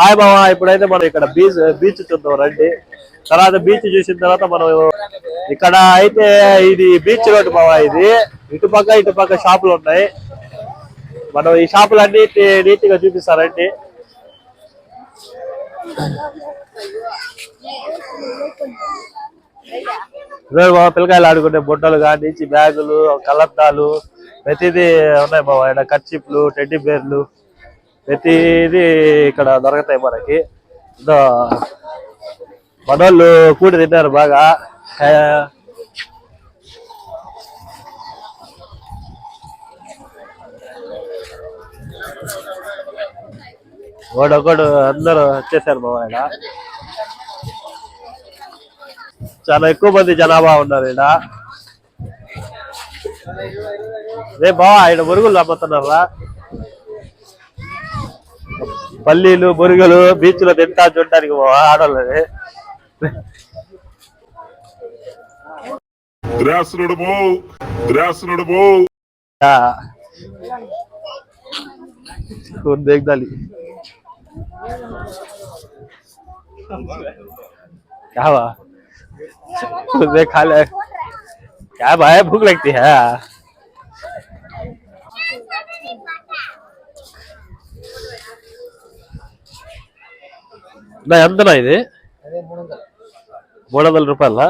Hi బావా ఇప్పుడైతే మనం ఇక్కడ బీచ్ బీచ్ చూద్దాం రండి. తర్వాత బీచ్ చూసిన తర్వాత మనం ఇక్కడ అయితే ఇది బీచ్ రోడ్ బావా ఇది. ఇటుపక్క ఇటుపక్క షాపులు ఉన్నాయి. మనం ఈ షాపులన్నీ నీట్గా చూపిస్తారండి. ఇదే బాబా పిల్లకాయలు ఆడుకునే బుట్టలు కానీ బ్యాగులు కలర్తాలు ప్రతిదీ ఉన్నాయి బాబా ఇక్కడ కర్చిప్లు టెడ్డీ బేర్లు ప్రతిదీ ఇక్కడ దొరుకుతాయి మనకి. ఇదో మనోళ్ళు కూడి తిన్నారు బాగా. ఒకడొకడు అందరూ వచ్చేసారు బాబా ఇక్కడ చాలా ఎక్కువ మంది జనాభా ఉన్నారు ఇక్కడ రే బావా ఆయన మురుగులు నమ్ముతున్నారా పల్లీలు మురుగులు బీచ్ లో తింటా చూడటానికి బావా ఆడవాళ్ళని ద్రాసునుడు పో ద్రాసునుడు పో ఆ. खून देख डाली क्या हुआ खून देख खा ले क्या भाई भूख लगती है నా ఎంతనా ఇది? మూడు వందల రూపాయల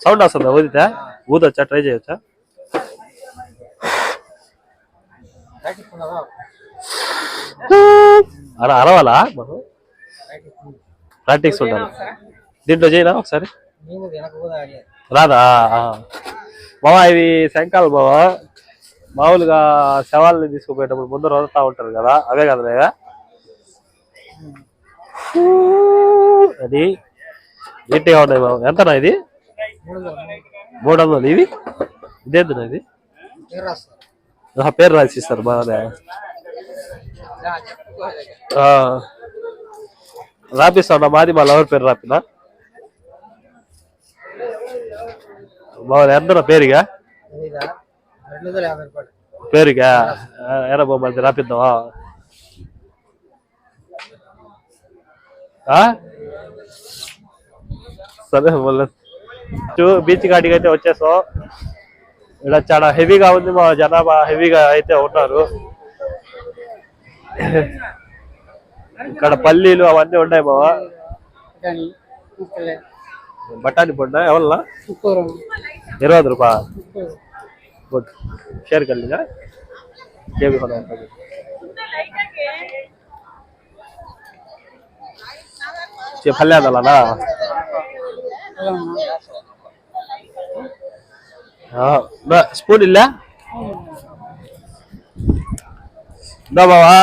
సౌండ్ వస్తుందా? ఊదితే? ఊదొచ్చా? ట్రై చేయొచ్చా? అలా అరవాలా? మనం ప్రాక్టీస్ ఉండాలి. దీంట్లో చేయనా ఒకసారి? రాదా? బావా ఇవి శంకాలు బావా మామూలుగా శవాలని తీసుకుపోయేటప్పుడు ముందు వదులుతా ఉంటారు కదా అవే కదా అది నీట్గా ఉన్నాయి బాబు. ఎంతనా ఇది? మూడు వందలు ఇది ఇదేంతనా ఇది? ఆ, పేరు రాసిస్తారు బాగానే. రాపిస్తా రాపిస్తాడా మాది మా లవర్ పేరు రాపినా? బాగా ఎంత పేరుగా? పేరుగా ఎరా బొమ్మ రాపిద్దామా? ఆ? సరే బీచ్ కాడికి అయితే వచ్చేసాం. ఇక్కడ చాలా హెవీగా ఉంది మా జనాభా హెవీగా అయితే ఉన్నారు. ఇక్కడ పల్లీలు అవన్నీ ఉన్నాయి బావా. బఠానీ పొండా ఎవరన్నా ఉప్పు ఇరవై రూపాయ गुड शेयर कर लीजिए ये भी होना है ये फल्या दला ना हाँ ना स्पून ಇಲ್ಲ నా బావా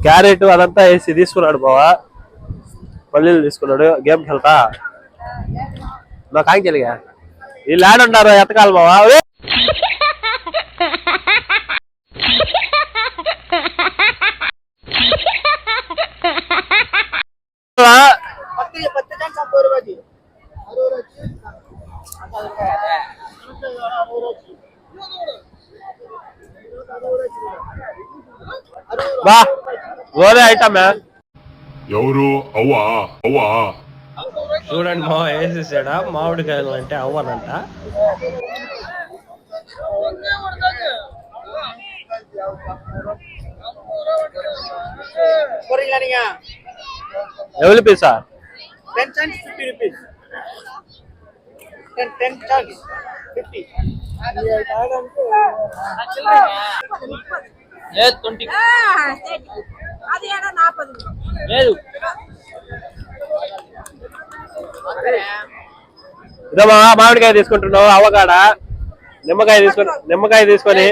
క్యారెట్ అదంతా వేసి తీసుకున్నాడు బావా పల్లీలు తీసుకున్నాడు గేమ్ వెళ్తా నా కాంకి వెళ్ళగా ఈ ల్యాడ్ ఉన్నారు ఎతకాలి బావా ఏ! ఆ, పత్తి పత్తి టన్ సంపూర్ బజీ బా గోరే ఐటమ్ ఎవరు అవ్వా అవ్వా చూడండి మా వేసేసాడా మామిడికాయలు అంటే అవ్వనంట కొరింగానిగా ఎవరి Pisa ten tons fifty rupees ten ten tons fifty లేదు ట్వంటీ అది ఏడా నాపది లేదు ఇదమ్మా మామిడికాయ తీసుకుంటున్నావు అవకాడ నిమ్మకాయ తీసుకొని నిమ్మకాయ తీసుకొని.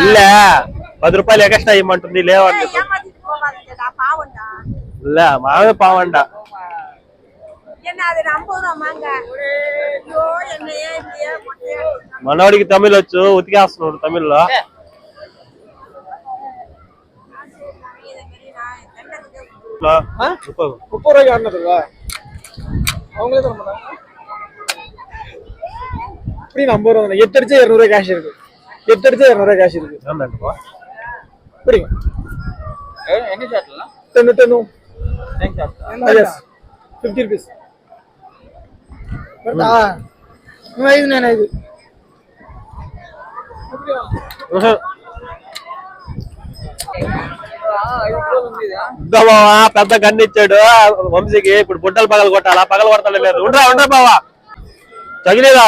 ఇల్లే పది రూపాయలు ఎక్స్ట్రా ఇవ్వమంటుంది లేవండి మామిడి పావండ. మనోడికి తమిళ వచ్చు ఉతికేస్తున్నాడు తమిళ్ళో. ఉప్పు. రోజు అన్నది அவங்களே தர மாட்டாங்க எப்படி நம்ம வருவாங்க எட்டு அடிச்சா இரநூறுவா கேஷ் இருக்கு. எட்டு அடிச்சா இரநூறுவா கேஷ் இருக்கு. புரியுங்க என்ன ஷாட்லாம் டென்னு டென்னு ஃபிஃப்டி ருபீஸ் ఐదు నేను ఐదు బావా? పెద్ద గన్ను ఇచ్చాడు. వంశీకి ఇప్పుడు బుడ్డలు పగలు కొట్టాలా? పగలు కొడతాడు లేదు. ఉండరా ఉండరా బావా. తగిలేదా?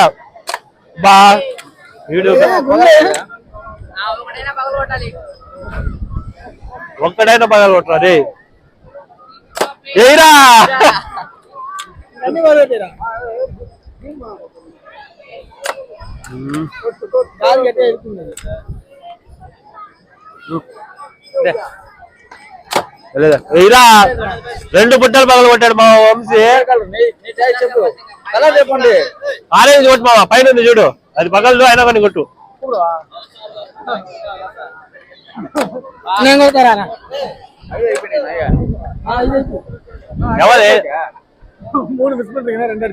బా. పగలు కొట్టాలి. ఒక్కడైనా పగలు కొట్టరా? రే ఏరా కాలు గట్టే ఏరా రెండు బుట్టలు పగలు కొట్టాడు మా వంశీ. చెప్పండి. ఆరెంజ్ కొట్టు మావా పైన ఉంది చూడు. అది పగలదు అయినా కానీ కొట్టు. ఎవరి? మూడు బిస్కెట్ రెండు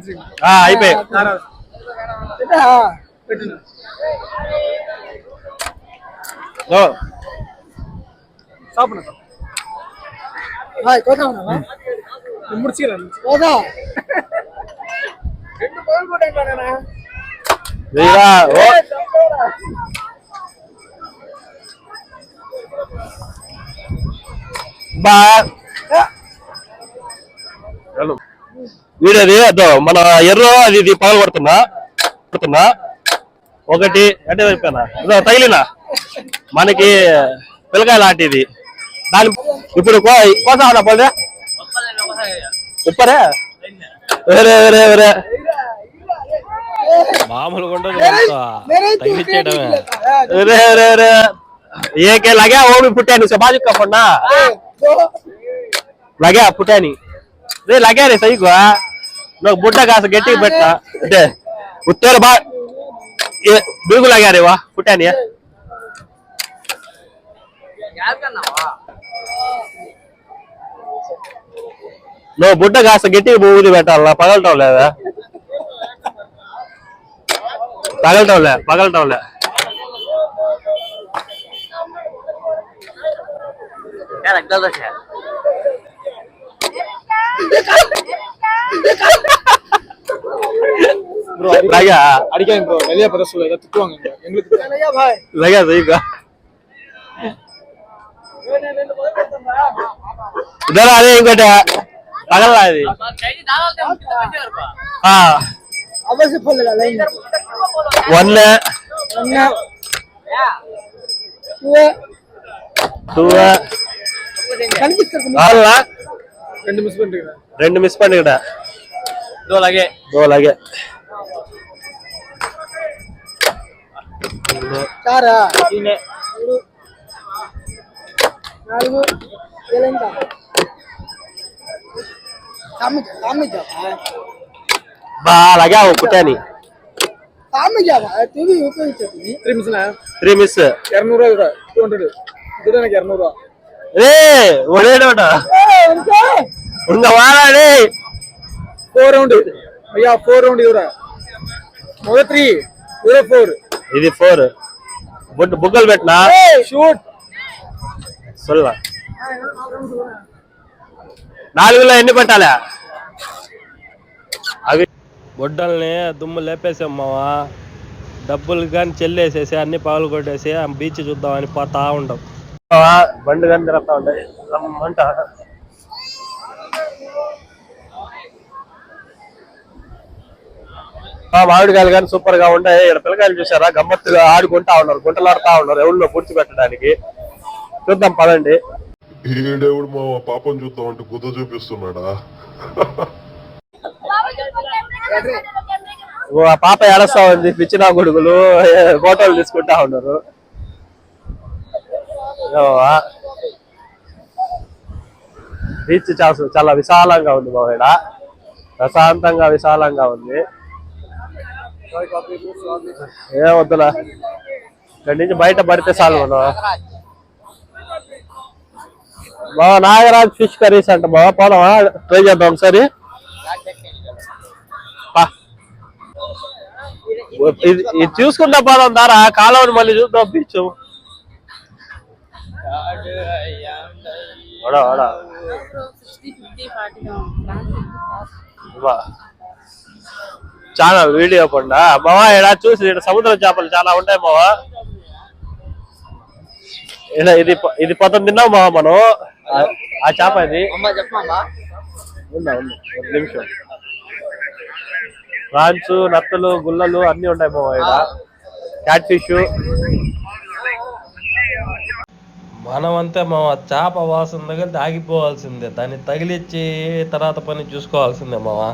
అడిచి ఆ, అయిపోయి పెట్టిన ఓ, సాపన హాయ్ కోతా ముడిచిరా కోతా రెండు పగలు కొట్టాను ఏరా ఓ బా హలో. వీడది అదో మన ఎర్ర అది ఇది పగలు కొడుతున్నా కొడుతున్నా ఒకటి అంటే అయిపోయినా ఇదో తగిలినా మనకి పిల్లకాయ లాంటిది దాని ఇప్పుడు కో- కోసా పోదే ఉప్పరే వేరే వేరే వేరే వేరే ఏకే లగే ఓమి పుట్టాను సబాజు కప్పన్నా? లగే పుట్టాని. రే లగే రే సైకు. నాకు బుట్ట కాస్త గట్టిగా పెట్టా. అంటే ఉత్తేరు బా ఏ బీగు లగా రే వా పుట్టాని నువ్వు బుట్ట కాస్త గట్టిగా బూది పెట్టాలా పగలటం లేదా పగలటం లే పగలటం లే రగ్దాల దోశ லகா அடிக்காங்க ப்ரோ வெளியே பத சொல்ல ஏதாவது திட்டுவாங்க இங்க. எங்களுக்கு திட்டுவாங்க. பாய் லகா சைக்கா ఇద్దరు అదే ఇంకోట పగల అది వన్ టూ రెండు మిస్ పండుగ రెండు మిస్ పండుగ దో లగే దో లగే చారా నాలుగు ఎనిమిది బాగా ఒప్పుతాని త్రీ మిస్ ఇరనూరు టూ హండ్రెడ్ ఇది నాకు ఇరనూరు ఏ ఒడేడోట ఉంగ వాడాడే ఫోర్ రౌండ్ అయ్యా ఫోర్ రౌండ్ ఇవరా మొదటి త్రీ ఇదే ఫోర్ ఇది ఫోర్ బుగ్గలు పెట్టినా షూట్ சொல்லலாம் నాలుగులో ఎన్ని పెట్టాలా అవి బొడ్డల్ని దుమ్ము లేపేసాం మావా డబ్బులు కానీ చెల్లేసేసి అన్ని పగలు కొట్టేసి ఆ బీచ్ చూద్దామని పోతా ఉంటాం బండి కానీ తిరుగుతా ఉంటాయి రమ్మంట ఆ మామిడికాయలు కానీ సూపర్ గా ఉంటాయి ఇక్కడ పిల్లకాయలు చూసారా గమ్మత్తుగా ఆడుకుంటా ఉన్నారు గుంటలాడుతా ఉన్నారు ఎవరిలో పూడ్చి పెట్టడానికి చూద్దాం పదండి. ఈడేవుడు మా పాపం చూద్దాం అంటే గుద్ద చూపిస్తున్నాడా? పాప ఏడస్తా ఉంది పిచ్చిన గొడుగులు ఫోటోలు తీసుకుంటా ఉన్నారు. బీచ్ చాలా చాలా విశాలంగా ఉంది మా ఈడ ప్రశాంతంగా విశాలంగా ఉంది. ఏ వద్దులా. ఇక్కడి నుంచి బయట పడితే చాలు మనం. బావ నాగరాజ్ ఫిష్ కర్రీస్ అంట బావ పోదామా? ట్రై చేద్దాం ఒకసారి. ఇది ఇది చూసుకుంటా పోదాం దారా. కాలవని మళ్ళీ చూద్దాం బీచ్. చాలా వీడియో పండా. మావా ఇలా చూసి ఈడ సముద్ర చేపలు చాలా ఉంటాయి బావా. ఇది ఇది పొద్దున తిన్నాం బావా మనం. ఆ- ఆ చేప ఉందా ఉంది? ఒక నిమిషం. ప్రాన్స్ నత్తలు గుల్లలు అన్ని ఉంటాయి మావా ఇక్కడ క్యాట్ ఫిష్ మనం అంతే మా చేప వాసన దగ్గర ఆగిపోవాల్సిందే దాన్ని తగిలిచ్చి తర్వాత పని చూసుకోవాల్సిందే మావా.